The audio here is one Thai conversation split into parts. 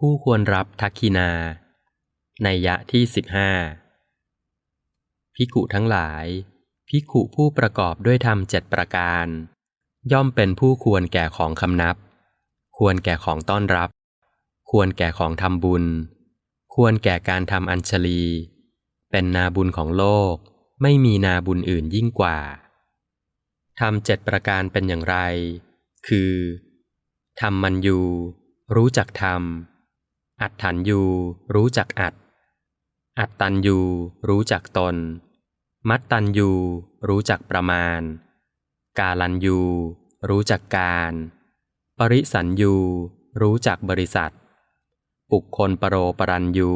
ผู้ควรรับทักคินา ในยะที่สิบห้าพิกุทั้งหลาย พิกุผู้ประกอบด้วยธรรมเจ็ดประการ ย่อมเป็นผู้ควรแก่ของคำนับ ควรแก่ของต้อนรับ ควรแก่ของทำบุญ ควรแก่การทำอัญชลี เป็นนาบุญของโลก ไม่มีนาบุญอื่นยิ่งกว่าทำเจ็ดประการเป็นอย่างไร คือทำมันยูรู้จักทำ อัดถันยูรู้จักอัดอัดตันยูรู้จักตน มัดตันยูรู้จักประมาณ กาลันยูรู้จักการ ปริสันยูรู้จักบริษัท ปุคคลปรโรปรันยู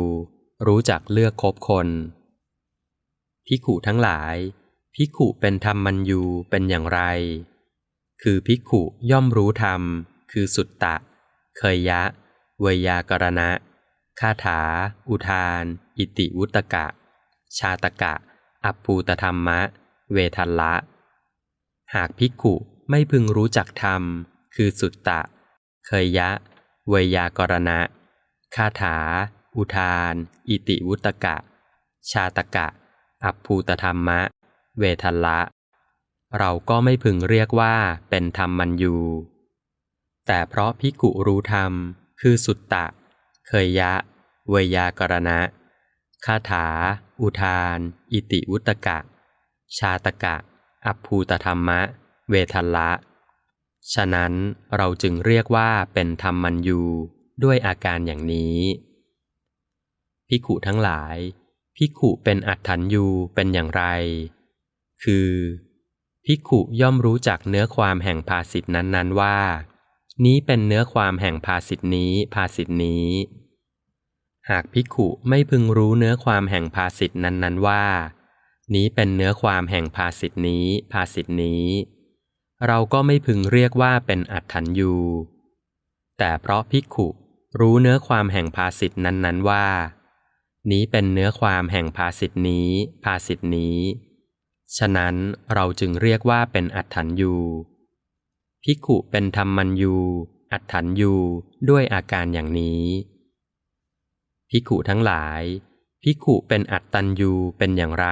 รู้จักเลือกคบคน พิขุทั้งหลาย พิขุเป็นธรรมมันยูเป็นอย่างไร คือพิขุย่อมรู้ธรรม คือสุตตะ เคยยะ วยากรณะ คาถา อุทาน อิติวุตกะ ชาตกะ อัปปูตธรรมะ เวทัลละ หากพิขุไม่พึงรู้จักธรรม คือสุตตะ เคยยะ เวยากรณะ คาถา อุทาน อิติวุตกะ ชาตกะ อัปภูตธรรมะ เวทัลละ เราก็ไม่พึงเรียกว่าเป็นธรรมมันยูแต่เพราะพิกุรู้ธรรม คือสุตตะ เคยยะ เวยากรณะ คาถา อุทาน อิติวุตกะ ชาตกะ อัภูตธรรมะ เวทัลละ ฉะนั้นเราจึงเรียกว่าเป็นธรรมมันยูด้วยอาการอย่างนี้ พิขุทั้งหลาย พิขุเป็นอัตถัญยูเป็นอย่างไร คือ พิขุย่อมรู้จักเนื้อความแห่งภาสิทนั้นๆว่า นี้เป็นเนื้อความแห่งภาสิทนี้ภาสิทนี้ หากพิขุไม่พึงรู้เนื้อความแห่งภาสิทนั้นๆว่า นี้เป็นเนื้อความแห่งภาสิทนี้ภาสิทนี้ เราก็ไม่พึงเรียกว่าเป็นอัตถัญยูแต่เพราะพิขุรู้เนื้อความแห่งภาสิทนั้นๆว่า นี้เป็นเนื้อความแห่งภาสิทนี้ภาสิทนี้ ฉะนั้นเราจึงเรียกว่าเป็นอัตถัญยู พิขุเป็นธรรมัญยูอัตถัญยูด้วยอาการอย่างนี้ พิขุทั้งหลาย พิขุเป็นอัตตัญยูเป็นอย่างไร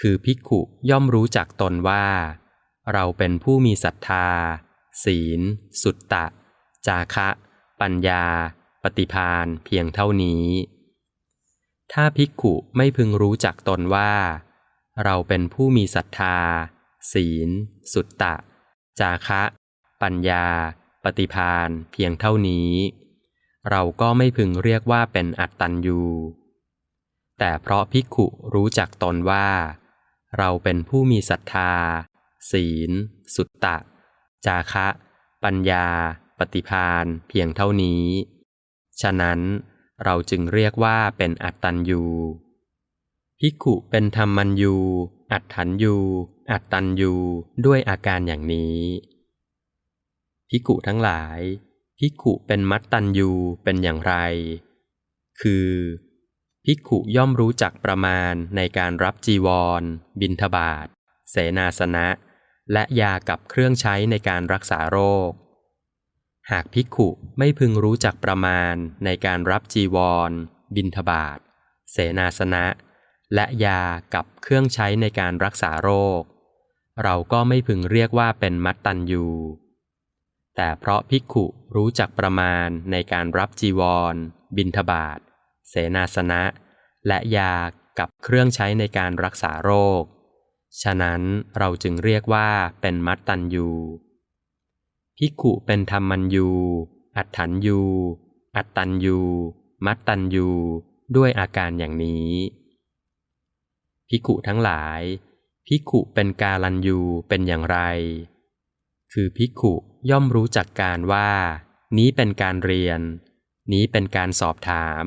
คือพิขุย่อมรู้จักตนว่า เราเป็นผู้มีศรัทธา ศีล สุตตะ จาคะ ปัญญา ปฏิพานเพียงเท่านี้ ถ้าพิกขุไม่พึงรู้จักตนว่า เราเป็นผู้มีศรัทธา ศีล สุตตะ จาคะ ปัญญา ปฏิพานเพียงเท่านี้ เราก็ไม่พึงเรียกว่าเป็นอัตตัญยูแต่เพราะพิกขุรู้จักตนว่า เราเป็นผู้มีศรัทธา ศีล สุตตะ จาคะ ปัญญา ปฏิพานเพียงเท่านี้ ฉะนั้นเราจึงเรียกว่าเป็นอัตตัญยูพิกขุเป็นธรรมัญยู อัตถัญยู อัตตัญยูด้วยอาการอย่างนี้ พิกุทั้งหลาย พิกุเป็นมัตตัญยูเป็นอย่างไร คือพิกุย่อมรู้จักประมาณในการรับจีวร บินทบาทเสนาสนะ และยากับเครื่องใช้ในการรักษาโรค หากพิกุไม่พึงรู้จักประมาณในการรับจีวร บินทบาทเสนาสนะ และยากับเครื่องใช้ในการรักษาโรค เราก็ไม่พึงเรียกว่าเป็นมัตตัญยู แต่เพราะพิกขุรู้จักประมาณในการรับจีวร บินทบาทเสนาสนะ และยากับเครื่องใช้ในการรักษาโรค ฉะนั้นเราจึงเรียกว่าเป็นมัตตัญยูพิกขุเป็นธรรมัญยู อัตถัญยู อัตตัญยู มัตตัญยู ด้วยอาการอย่างนี้พิกขุทั้งหลาย พิกขุเป็นกาลัญยูเป็นอย่างไร คือพิกขุย่อมรู้จักการว่า นี้เป็นการเรียน นี้เป็นการสอบถาม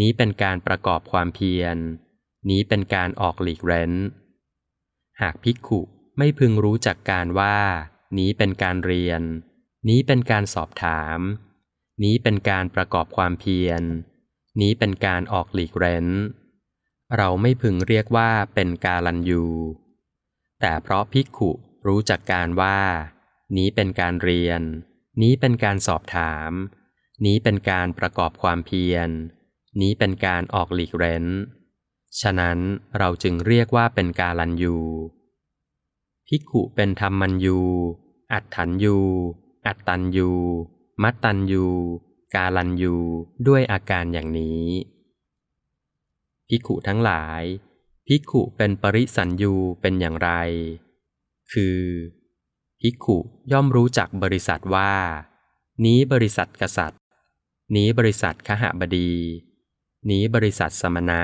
นี้เป็นการประกอบความเพียร นี้เป็นการออกหลีกเร้น หากพิกขุไม่พึงรู้จักการว่า นี้เป็นการเรียน นี้เป็นการสอบถาม นี้เป็นการประกอบความเพียร นี้เป็นการออกหลีกเร้น เราไม่พึงเรียกว่าเป็นกาลันยู แต่เพราะพิกขุรู้จักการว่า นี้เป็นการเรียน นี้เป็นการสอบถาม นี้เป็นการประกอบความเพียร นี้เป็นการออกหลีกเร้น ฉะนั้นเราจึงเรียกว่าเป็นกาลันยูภิกขุเป็นธรรมัญยู อัตถัญยู อัตตัญยู มัตตัญยู กาลันยู ด้วยอาการอย่างนี้ ภิกขุทั้งหลาย ภิกขุเป็นปริสัญยูเป็นอย่างไร คือ ภิกขุย่อมรู้จักบริษัทว่า นี้บริษัทกษัตริย์ นี้บริษัทขหบดี นี้บริษัทสมณะ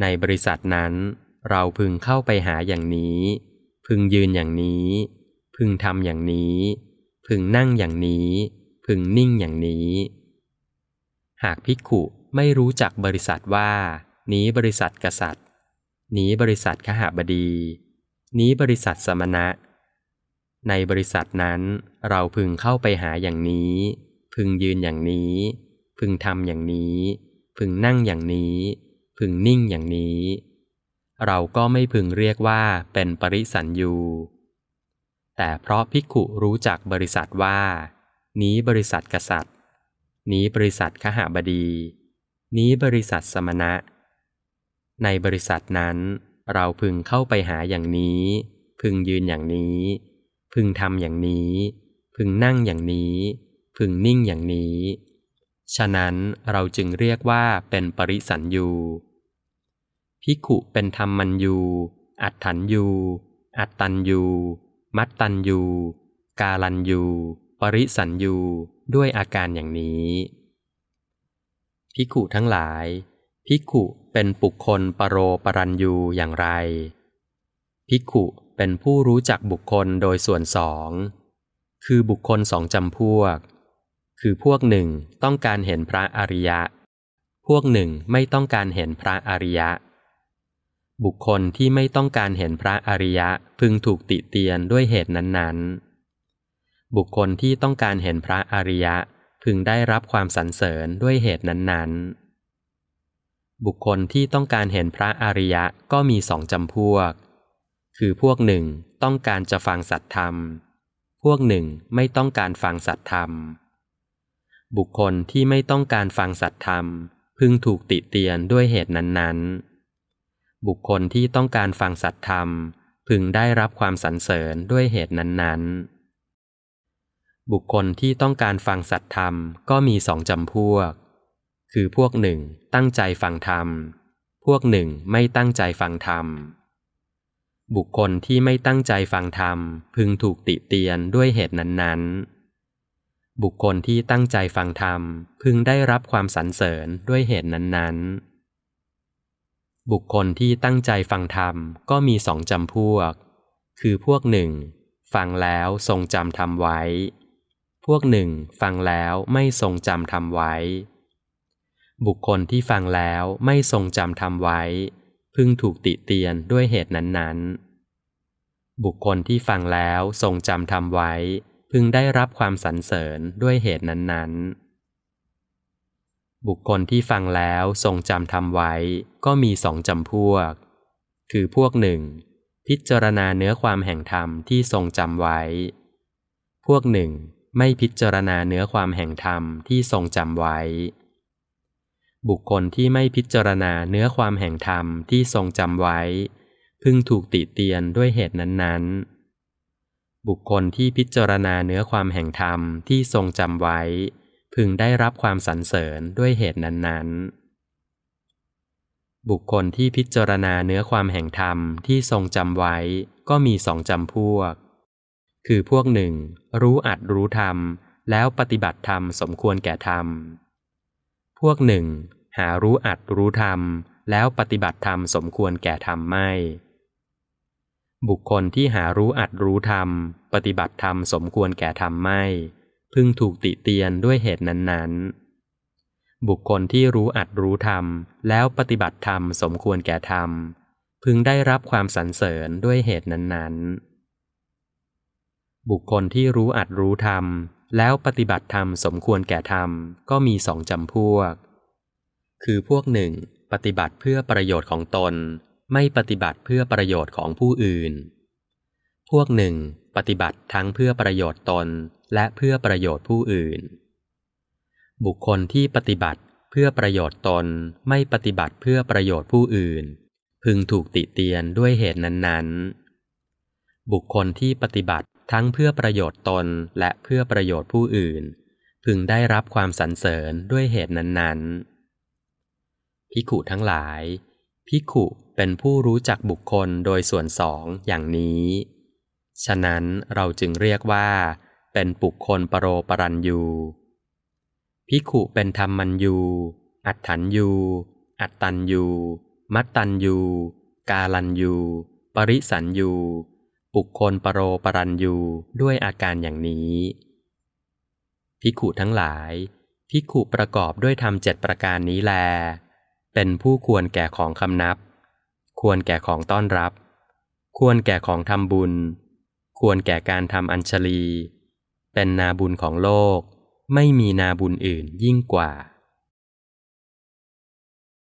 ในบริษัทนั้น เราพึงเข้าไปหาอย่างนี้ พึงยืนอย่างนี้ พึงทำอย่างนี้ พึงนั่งอย่างนี้ พึงนิ่งอย่างนี้ หากภิกขุ ไม่รู้จักบริษัทว่า นี้บริษัทกษัตริย์ นี้บริษัทขหบดี นี้บริษัทสมณะ ในบริษัทนั้นเราพึงเข้าไปหาอย่างนี้ พึงยืนอย่างนี้ พึงทำอย่างนี้ พึงนั่งอย่างนี้ พึงนิ่งอย่างนี้ เราก็ไม่พึงเรียกว่าเป็นปริสัญยูแต่เพราะภิกขุรู้จักบริษัทว่า นี้บริษัทกษัตริย์ นี้บริษัทขหบดี นี้บริษัทสมณะ ในบริษัทนั้น เราพึงเข้าไปหาอย่างนี้ พึงยืนอย่างนี้ พึงทำอย่างนี้ พึงนั่งอย่างนี้ พึงนิ่งอย่างนี้ ฉะนั้นเราจึงเรียกว่าเป็นปริสัญยูภิกขุเป็นธรรมัญยูอัตถัญยู อัตตัญยู มัตตัญยู กาลัญยู ปริสัญยู ด้วยอาการอย่างนี้ ภิกขุทั้งหลาย ภิกขุเป็นปุคคลปรโรปรัญยูอย่างไร ภิกขุเป็นผู้รู้จักบุคคลโดยส่วนสอง คือบุคคลสองจำพวก คือพวกหนึ่งต้องการเห็นพระอริยะ พวกหนึ่งไม่ต้องการเห็นพระอริยะ บุคคลที่ไม่ต้องการเห็นพระอริยะพึงถูกติเตียนด้วยเหตุนั้นๆ บุคคลที่ต้องการเห็นพระอริยะ พึงได้รับความสรรเสริญด้วยเหตุนั้นๆ บุคคลที่ต้องการเห็นพระอริยะก็มีสองจำพวก คือพวกหนึ่งต้องการจะฟังสัตธรรม พวกหนึ่งไม่ต้องการฟังสัตธรรม บุคคลที่ไม่ต้องการฟังสัตธรรม พึงถูกติเตียนด้วยเหตุนั้นๆ บุคคลที่ต้องการฟังสัตธรรม พึงได้รับความสรรเสริญด้วยเหตุนั้นๆ บุคคลที่ต้องการฟังสัตธรรมก็มีสองจำพวก คือพวกหนึ่งตั้งใจฟังธรรม พวกหนึ่งไม่ตั้งใจฟังธรรม บุคคลที่ไม่ตั้งใจฟังธรรม พึงถูกติเตียนด้วยเหตุนั้นๆ บุคคลที่ตั้งใจฟังธรรม พึงได้รับความสรรเสริญด้วยเหตุนั้นๆ บุคคลที่ตั้งใจฟังธรรมก็มีสองจำพวก คือพวกหนึ่งฟังแล้วทรงจำธรรมไว้ พวกหนึ่งฟังแล้วไม่ทรงจำธรรมไว้ บุคคลที่ฟังแล้วไม่ทรงจำธรรมไว้ พึงถูกติเตียนด้วยเหตุนั้นๆ บุคคลที่ฟังแล้วทรงจำธรรมไว้ พึงได้รับความสรรเสริญด้วยเหตุนั้นๆ บุคคลที่ฟังแล้วทรงจำธรรมไว้ก็มีสองจำพวก คือพวกหนึ่งพิจารณาเนื้อความแห่งธรรมที่ทรงจำไว้ พวกหนึ่ง ไม่พิจารณาเนื้อความแห่งธรรมที่ทรงจำไว้ บุคคลที่ไม่พิจารณาเนื้อความแห่งธรรมที่ทรงจำไว้ พึงถูกติเตียนด้วยเหตุนั้นๆ บุคคลที่พิจารณาเนื้อความแห่งธรรมที่ทรงจำไว้ พึงได้รับความสรรเสริญด้วยเหตุนั้นๆ บุคคลที่พิจารณาเนื้อความแห่งธรรมที่ทรงจำไว้ ก็มีสองจำพวก คือพวกหนึ่ง รู้อัดรู้ธรรม แล้วปฏิบัติธรรมสมควรแก่ธรรม พวกหนึ่ง หารู้อัดรู้ธรรม แล้วปฏิบัติธรรมสมควรแก่ธรรมไม่ บุคคลที่หารู้อัดรู้ธรรม ปฏิบัติธรรมสมควรแก่ธรรมไม่ พึงถูกติเตียนด้วยเหตุนั้นๆ บุคคลที่รู้อัดรู้ธรรม แล้วปฏิบัติธรรมสมควรแก่ธรรม พึงได้รับความสรรเสริญด้วยเหตุนั้นๆ บุคคลที่รู้อัดรู้ธรรม แล้วปฏิบัติธรรมสมควรแก่ธรรมก็มีสองจำพวก คือพวกหนึ่ง ปฏิบัติเพื่อประโยชน์ของตน ไม่ปฏิบัติเพื่อประโยชน์ของผู้อื่น พวกหนึ่ง ปฏิบัติทั้งเพื่อประโยชน์ตน และเพื่อประโยชน์ผู้อื่น บุคคลที่ปฏิบัติเพื่อประโยชน์ตนไม่ปฏิบัติเพื่อประโยชน์ผู้อื่น พึงถูกติเตียนด้วยเหตุนั้นๆ บุคคลที่ปฏิบัติ ทั้งเพื่อประโยชน์ตนและเพื่อประโยชน์ผู้อื่น พึงได้รับความสรรเสริญด้วยเหตุนั้นๆพิขุทั้งหลาย พิขุเป็นผู้รู้จักบุคคลโดยส่วนสองอย่างนี้ ฉะนั้นเราจึงเรียกว่า เป็นบุคคลปรโรปรัญยูพิขุเป็นธรรมัญยู อัตถัญยู อัตตัญยู มัตตัญยู กาลัญยู ปริสัญยู บุคคลปรโรปรัญยูด้วยอาการอย่างนี้พิขุทั้งหลายพิขุประกอบด้วยธรรมเจ็ดประการนี้แล เป็นผู้ควรแก่ของคำนับ ควรแก่ของต้อนรับ ควรแก่ของทำบุญ ควรแก่การทำอัญชลี เป็นนาบุญของโลก ไม่มีนาบุญอื่นยิ่งกว่า